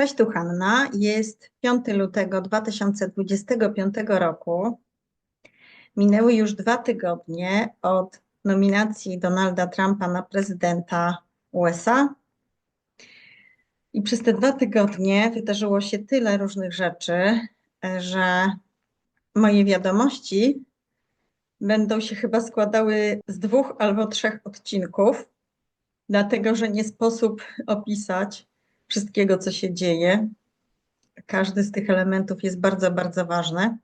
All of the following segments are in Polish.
Cześć, tu Hanna. Jest 5 lutego 2025 roku. Minęły już dwa tygodnie od nominacji Donalda Trumpa na prezydenta USA. I przez te dwa tygodnie wydarzyło się tyle różnych rzeczy, że moje wiadomości będą się chyba składały z dwóch albo trzech odcinków, dlatego że nie sposób opisać wszystkiego, co się dzieje. Każdy z tych elementów jest bardzo, bardzo ważny.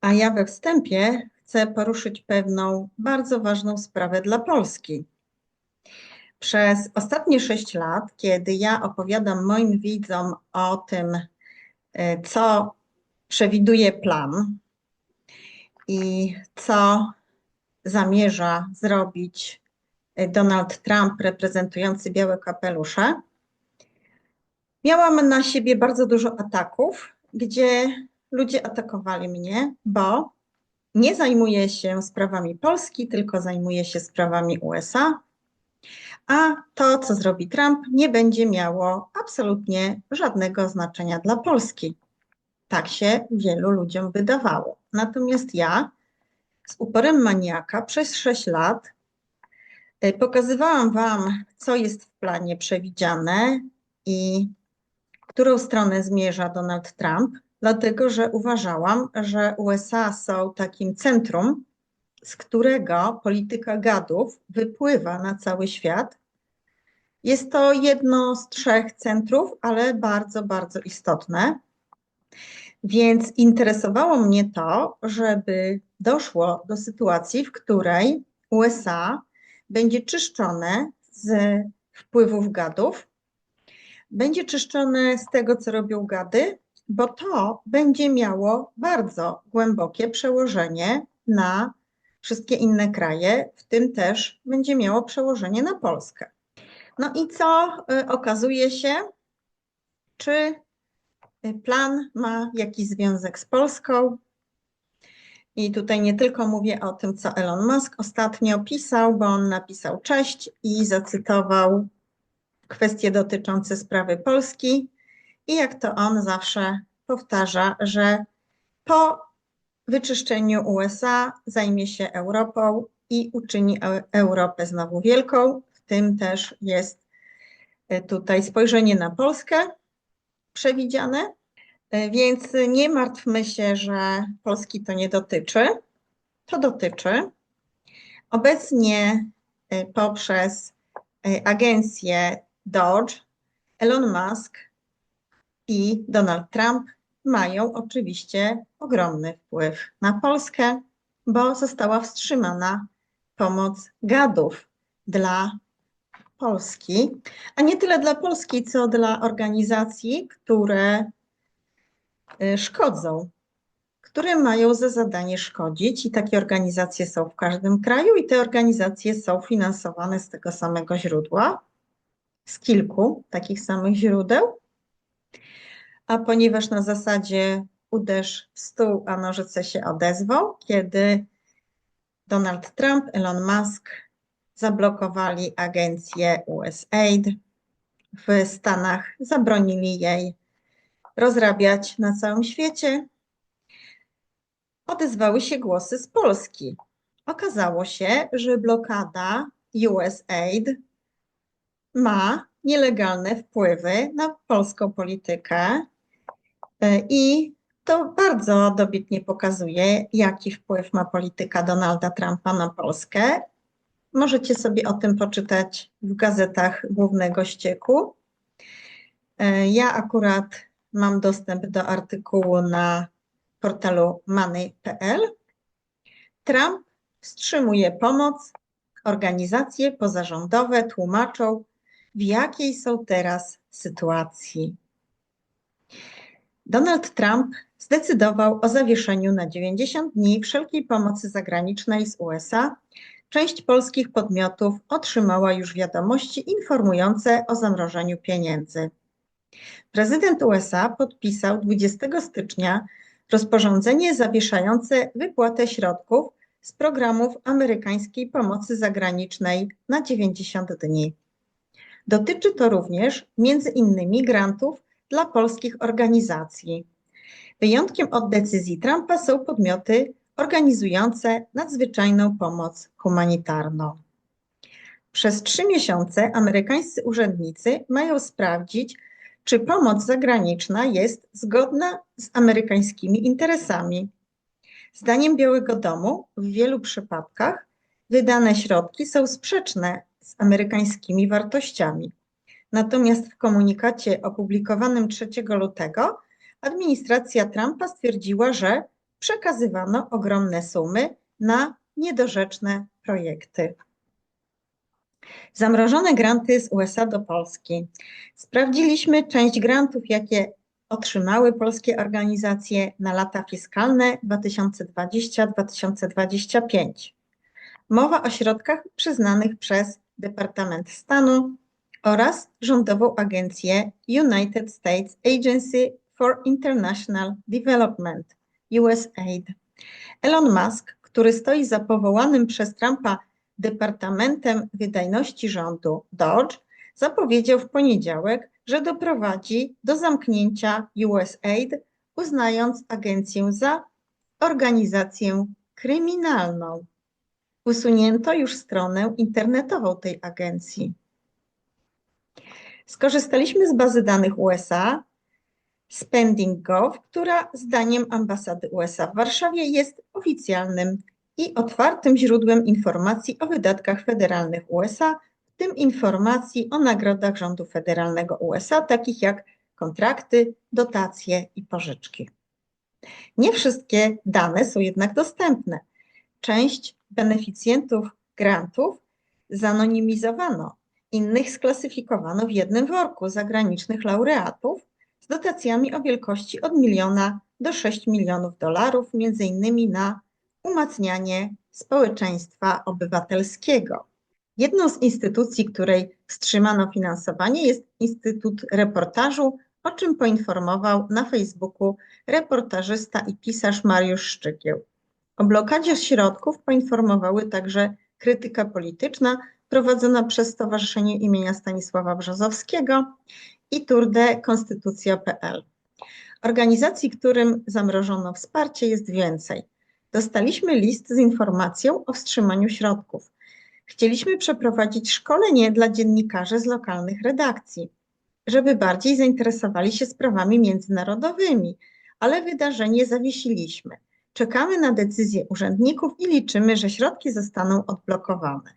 A ja we wstępie chcę poruszyć pewną bardzo ważną sprawę dla Polski. Przez ostatnie sześć lat, kiedy ja opowiadam moim widzom o tym, e, co przewiduje plan i co zamierza zrobić Donald Trump reprezentujący białe kapelusze, miałam na siebie bardzo dużo ataków, gdzie ludzie atakowali mnie, bo nie zajmuję się sprawami Polski, tylko zajmuję się sprawami USA, a to, co zrobi Trump, nie będzie miało absolutnie żadnego znaczenia dla Polski. Tak się wielu ludziom wydawało. Natomiast ja z uporem maniaka przez 6 lat pokazywałam Wam, co jest w planie przewidziane i którą stronę zmierza Donald Trump, dlatego że uważałam, że USA są takim centrum, z którego polityka gadów wypływa na cały świat. Jest to jedno z trzech centrów, ale bardzo, bardzo istotne. Więc interesowało mnie to, żeby doszło do sytuacji, w której USA będzie czyszczone z wpływów gadów, będzie czyszczone z tego, co robią gady, bo to będzie miało bardzo głębokie przełożenie na wszystkie inne kraje, w tym też będzie miało przełożenie na Polskę. No i co y, okazuje się? Czy y, plan ma jakiś związek z Polską? I tutaj nie tylko mówię o tym, co Elon Musk ostatnio pisał, bo on napisał cześć i zacytował kwestie dotyczące sprawy Polski. I jak to on zawsze powtarza, że po wyczyszczeniu USA zajmie się Europą i uczyni Europę znowu wielką. W tym też jest e, tutaj spojrzenie na Polskę przewidziane. E, więc nie martwmy się, że Polski to nie dotyczy. To dotyczy. Obecnie e, poprzez e, agencję Dodge, Elon Musk i Donald Trump mają oczywiście ogromny wpływ na Polskę, bo została wstrzymana pomoc gadów dla Polski, a nie tyle dla Polski, co dla organizacji, które szkodzą, które mają za zadanie szkodzić i takie organizacje są w każdym kraju i te organizacje są finansowane z tego samego źródła, z kilku takich samych źródeł. A ponieważ na zasadzie uderz w stół, a nożyce się odezwą, kiedy Donald Trump, Elon Musk zablokowali agencję USAID w Stanach, zabronili jej rozrabiać na całym świecie, odezwały się głosy z Polski. Okazało się, że blokada USAID ma nielegalne wpływy na polską politykę e, i to bardzo dobitnie pokazuje, jaki wpływ ma polityka Donalda Trumpa na Polskę. Możecie sobie o tym poczytać w gazetach głównego ścieku. E, ja akurat mam dostęp do artykułu na portalu money.pl. Trump wstrzymuje pomoc. Organizacje pozarządowe tłumaczą, w jakiej są teraz sytuacji. Donald Trump zdecydował o zawieszeniu na 90 dni wszelkiej pomocy zagranicznej z USA. Część polskich podmiotów otrzymała już wiadomości informujące o zamrożeniu pieniędzy. Prezydent USA podpisał 20 stycznia rozporządzenie zawieszające wypłatę środków z programów amerykańskiej pomocy zagranicznej na 90 dni. Dotyczy to również między innymi grantów dla polskich organizacji. Wyjątkiem od decyzji Trumpa są podmioty organizujące nadzwyczajną pomoc humanitarną. Przez trzy miesiące amerykańscy urzędnicy mają sprawdzić, czy pomoc zagraniczna jest zgodna z amerykańskimi interesami. Zdaniem Białego Domu w wielu przypadkach wydane środki są sprzeczne z amerykańskimi wartościami. Natomiast w komunikacie opublikowanym 3 lutego administracja Trumpa stwierdziła, że przekazywano ogromne sumy na niedorzeczne projekty. Zamrożone granty z USA do Polski. Sprawdziliśmy część grantów, jakie otrzymały polskie organizacje na lata fiskalne 2020-2025. Mowa o środkach przyznanych przez Departament Stanu oraz Rządową Agencję United States Agency for International Development USAID. Elon Musk, który stoi za powołanym przez Trumpa Departamentem Wydajności Rządu Dodge, zapowiedział w poniedziałek, że doprowadzi do zamknięcia USAID, uznając agencję za organizację kryminalną. Usunięto już stronę internetową tej agencji. Skorzystaliśmy z bazy danych USA Spending.gov, która zdaniem ambasady USA w Warszawie jest oficjalnym i otwartym źródłem informacji o wydatkach federalnych USA, w tym informacji o nagrodach rządu federalnego USA, takich jak kontrakty, dotacje i pożyczki. Nie wszystkie dane są jednak dostępne. Część beneficjentów grantów zanonimizowano, innych sklasyfikowano w jednym worku zagranicznych laureatów z dotacjami o wielkości od miliona do 6 milionów dolarów, między innymi na umacnianie społeczeństwa obywatelskiego. Jedną z instytucji, której wstrzymano finansowanie, jest Instytut Reportażu, o czym poinformował na Facebooku reportażysta i pisarz Mariusz Szczykieł. O blokadzie środków poinformowały także krytyka polityczna prowadzona przez Stowarzyszenie imienia Stanisława Brzozowskiego i Turde Konstytucja.pl. Organizacji, którym zamrożono wsparcie, jest więcej. Dostaliśmy list z informacją o wstrzymaniu środków. Chcieliśmy przeprowadzić szkolenie dla dziennikarzy z lokalnych redakcji, żeby bardziej zainteresowali się sprawami międzynarodowymi, ale wydarzenie zawiesiliśmy. Czekamy na decyzję urzędników i liczymy, że środki zostaną odblokowane.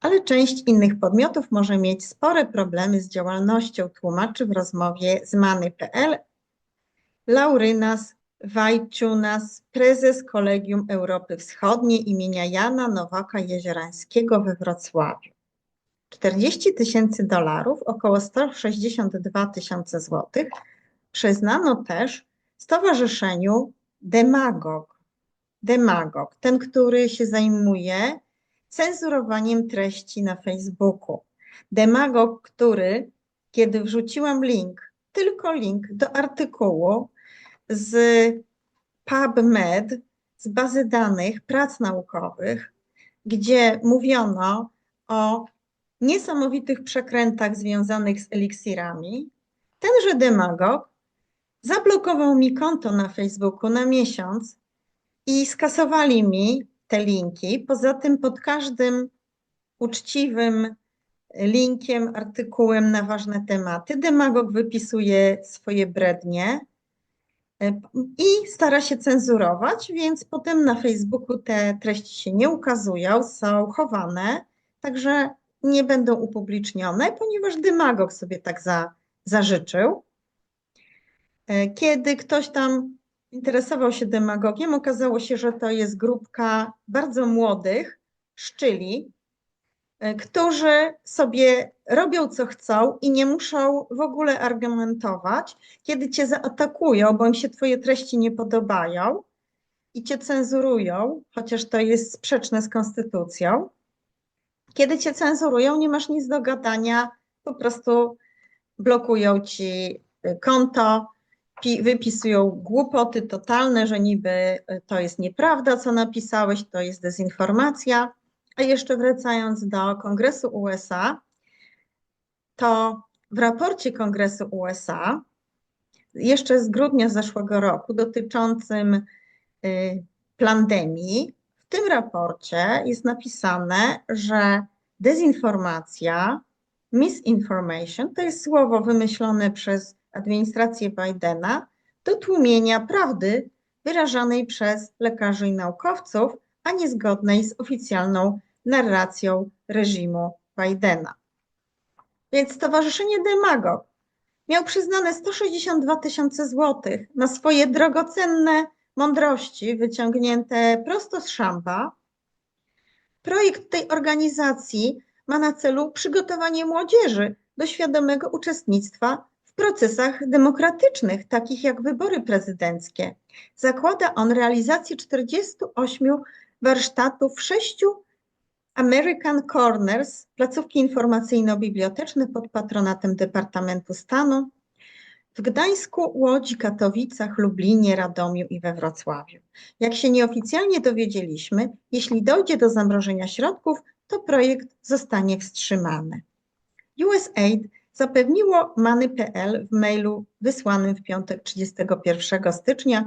Ale część innych podmiotów może mieć spore problemy z działalnością, tłumaczy w rozmowie z Many.pl Laurynas Wajciunas, prezes Kolegium Europy Wschodniej imienia Jana Nowaka Jeziorańskiego we Wrocławiu. 40 tysięcy dolarów, około 162 tysiące złotych, przyznano też Stowarzyszeniu Demagog. Demagog, ten, który się zajmuje cenzurowaniem treści na Facebooku. Demagog, który, kiedy wrzuciłam link, tylko link do artykułu z PubMed, z bazy danych prac naukowych, gdzie mówiono o niesamowitych przekrętach związanych z eliksirami, tenże demagog zablokował mi konto na Facebooku na miesiąc i skasowali mi te linki. Poza tym pod każdym uczciwym linkiem, artykułem na ważne tematy demagog wypisuje swoje brednie i stara się cenzurować, więc potem na Facebooku te treści się nie ukazują, są chowane, także nie będą upublicznione, ponieważ demagog sobie tak za, zażyczył. E, kiedy ktoś tam interesował się demagogiem, okazało się, że to jest grupka bardzo młodych szczyli, e, którzy sobie robią co chcą i nie muszą w ogóle argumentować, kiedy cię zaatakują, bo im się twoje treści nie podobają i cię cenzurują, chociaż to jest sprzeczne z konstytucją. Kiedy cię cenzurują, nie masz nic do gadania, po prostu blokują ci y, konto, wypisują głupoty totalne, że niby y, to jest nieprawda, co napisałeś, to jest dezinformacja. A jeszcze wracając do Kongresu USA, to w raporcie Kongresu USA, jeszcze z grudnia zeszłego roku, dotyczącym y, pandemii, w tym raporcie jest napisane, że dezinformacja, misinformation to jest słowo wymyślone przez administrację Bidena do tłumienia prawdy wyrażanej przez lekarzy i naukowców, a niezgodnej z oficjalną narracją reżimu Bidena. Więc Stowarzyszenie Demagog miał przyznane 162 tysiące złotych na swoje drogocenne mądrości wyciągnięte prosto z szamba. Projekt tej organizacji ma na celu przygotowanie młodzieży do świadomego uczestnictwa w procesach demokratycznych, takich jak wybory prezydenckie. Zakłada on realizację 48 warsztatów sześciu American Corners, placówki informacyjno-biblioteczne pod patronatem Departamentu Stanu w Gdańsku, Łodzi, Katowicach, Lublinie, Radomiu i we Wrocławiu. Jak się nieoficjalnie dowiedzieliśmy, jeśli dojdzie do zamrożenia środków, to projekt zostanie wstrzymany. USAID zapewniło Many.pl w mailu wysłanym w piątek 31 stycznia,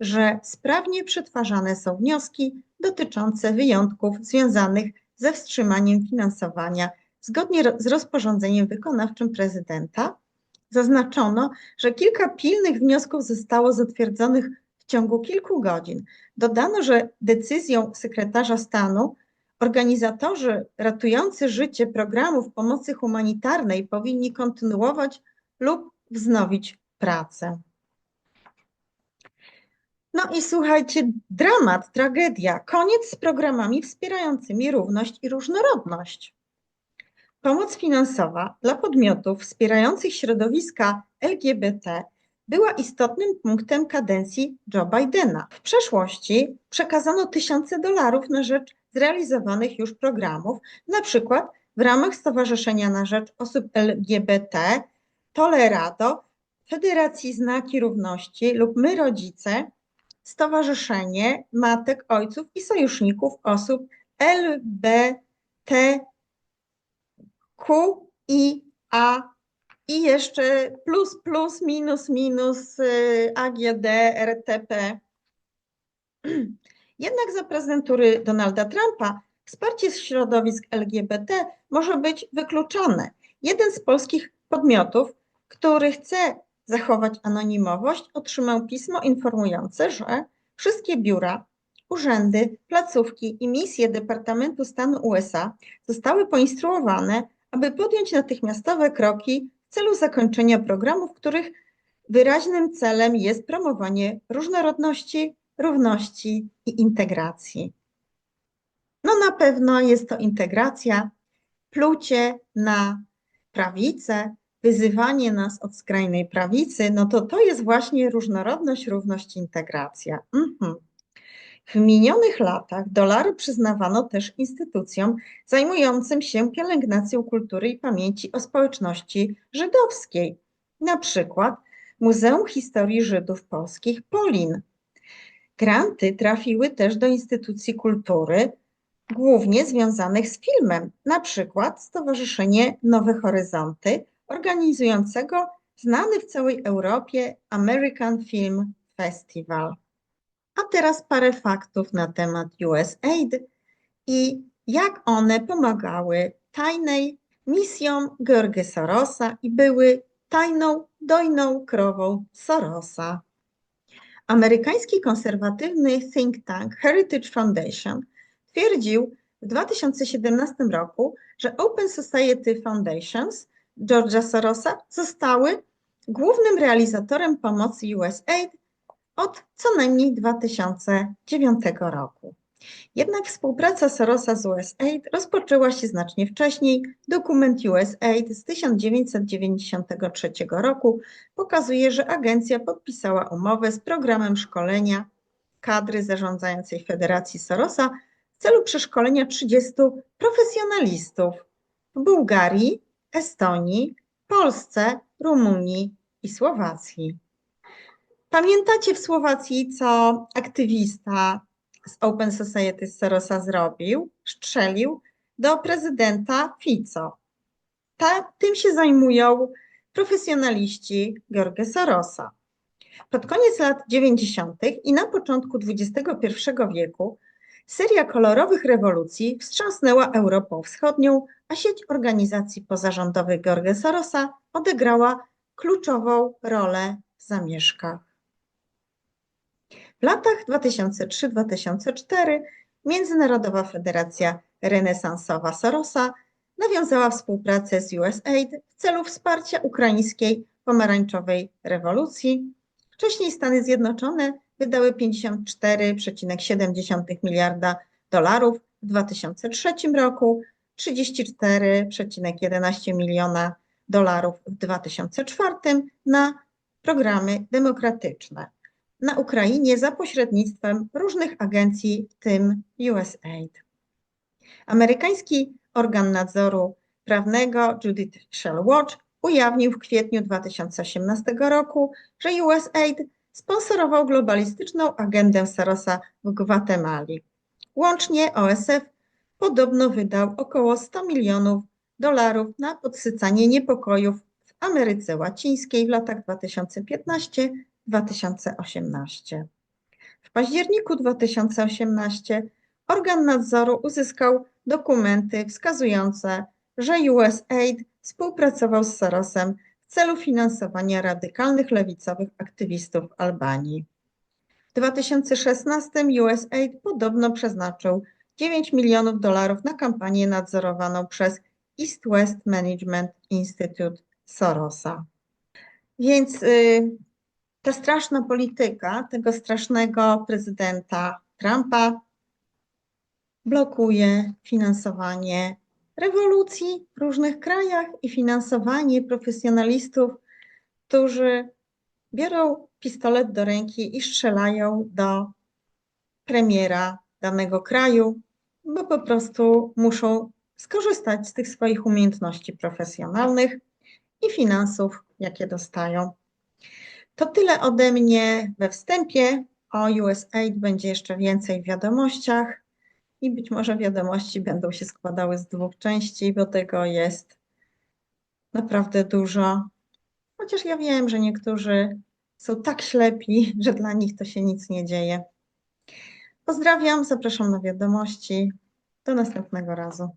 że sprawnie przetwarzane są wnioski dotyczące wyjątków związanych ze wstrzymaniem finansowania zgodnie z rozporządzeniem wykonawczym prezydenta. Zaznaczono, że kilka pilnych wniosków zostało zatwierdzonych w ciągu kilku godzin. Dodano, że decyzją sekretarza stanu organizatorzy ratujący życie programów pomocy humanitarnej powinni kontynuować lub wznowić pracę. No i słuchajcie, dramat, tragedia, koniec z programami wspierającymi równość i różnorodność. Pomoc finansowa dla podmiotów wspierających środowiska LGBT była istotnym punktem kadencji Joe Bidena. W przeszłości przekazano tysiące dolarów na rzecz zrealizowanych już programów, na przykład w ramach Stowarzyszenia na Rzecz Osób LGBT, Tolerado, Federacji Znaki Równości lub My Rodzice, Stowarzyszenie Matek, Ojców i Sojuszników Osób LBTQIA i jeszcze plus, plus, minus, minus y, AGD, RTP. Jednak za prezydentury Donalda Trumpa wsparcie środowisk LGBT może być wykluczone. Jeden z polskich podmiotów, który chce zachować anonimowość, otrzymał pismo informujące, że wszystkie biura, urzędy, placówki i misje Departamentu Stanu USA zostały poinstruowane, aby podjąć natychmiastowe kroki w celu zakończenia programów, których wyraźnym celem jest promowanie różnorodności, równości i integracji. No na pewno jest to integracja, plucie na prawicę, wyzywanie nas od skrajnej prawicy, no to to jest właśnie różnorodność, równość, integracja. Mhm. W minionych latach dolary przyznawano też instytucjom zajmującym się pielęgnacją kultury i pamięci o społeczności żydowskiej, na przykład Muzeum Historii Żydów Polskich Polin. Granty trafiły też do instytucji kultury, głównie związanych z filmem, na przykład Stowarzyszenie Nowe Horyzonty, organizującego znany w całej Europie American Film Festival. A teraz parę faktów na temat USAID i jak one pomagały tajnej misjom George Sorosa i były tajną, dojną krową Sorosa. Amerykański konserwatywny think tank Heritage Foundation twierdził w 2017 roku, że Open Society Foundations George'a Sorosa zostały głównym realizatorem pomocy USAID od co najmniej 2009 roku. Jednak współpraca Sorosa z USAID rozpoczęła się znacznie wcześniej. Dokument USAID z 1993 roku pokazuje, że agencja podpisała umowę z programem szkolenia kadry zarządzającej Federacji Sorosa w celu przeszkolenia 30 profesjonalistów w Bułgarii, Estonii, Polsce, Rumunii i Słowacji. Pamiętacie w Słowacji, co aktywista z Open Society Sorosa zrobił? Strzelił do prezydenta Fico. Ta, tym się zajmują profesjonaliści George Sorosa. Pod koniec lat 90. i na początku XXI wieku seria kolorowych rewolucji wstrząsnęła Europą Wschodnią, a sieć organizacji pozarządowych George Sorosa odegrała kluczową rolę w zamieszkach. W latach 2003-2004 Międzynarodowa Federacja Renesansowa Sorosa nawiązała współpracę z USAID w celu wsparcia ukraińskiej pomarańczowej rewolucji. Wcześniej Stany Zjednoczone wydały 54,7 miliarda dolarów w 2003 roku, 34,11 miliona dolarów w 2004 na programy demokratyczne na Ukrainie za pośrednictwem różnych agencji, w tym USAID. Amerykański organ nadzoru prawnego Judicial Watch ujawnił w kwietniu 2018 roku, że USAID sponsorował globalistyczną agendę Sarosa w Gwatemali. Łącznie OSF podobno wydał około 100 milionów dolarów na podsycanie niepokojów w Ameryce Łacińskiej w latach 2015-2018. W październiku 2018 organ nadzoru uzyskał dokumenty wskazujące, że USAID współpracował z Sorosem celu finansowania radykalnych lewicowych aktywistów Albanii. W 2016 USAID podobno przeznaczył 9 milionów dolarów na kampanię nadzorowaną przez East West Management Institute Sorosa. Więc y, ta straszna polityka tego strasznego prezydenta Trumpa blokuje finansowanie rewolucji w różnych krajach i finansowanie profesjonalistów, którzy biorą pistolet do ręki i strzelają do premiera danego kraju, bo po prostu muszą skorzystać z tych swoich umiejętności profesjonalnych i finansów, jakie dostają. To tyle ode mnie we wstępie. O USAID będzie jeszcze więcej w wiadomościach i być może wiadomości będą się składały z dwóch części, bo tego jest naprawdę dużo. Chociaż ja wiem, że niektórzy są tak ślepi, że dla nich to się nic nie dzieje. Pozdrawiam, zapraszam na wiadomości. Do następnego razu.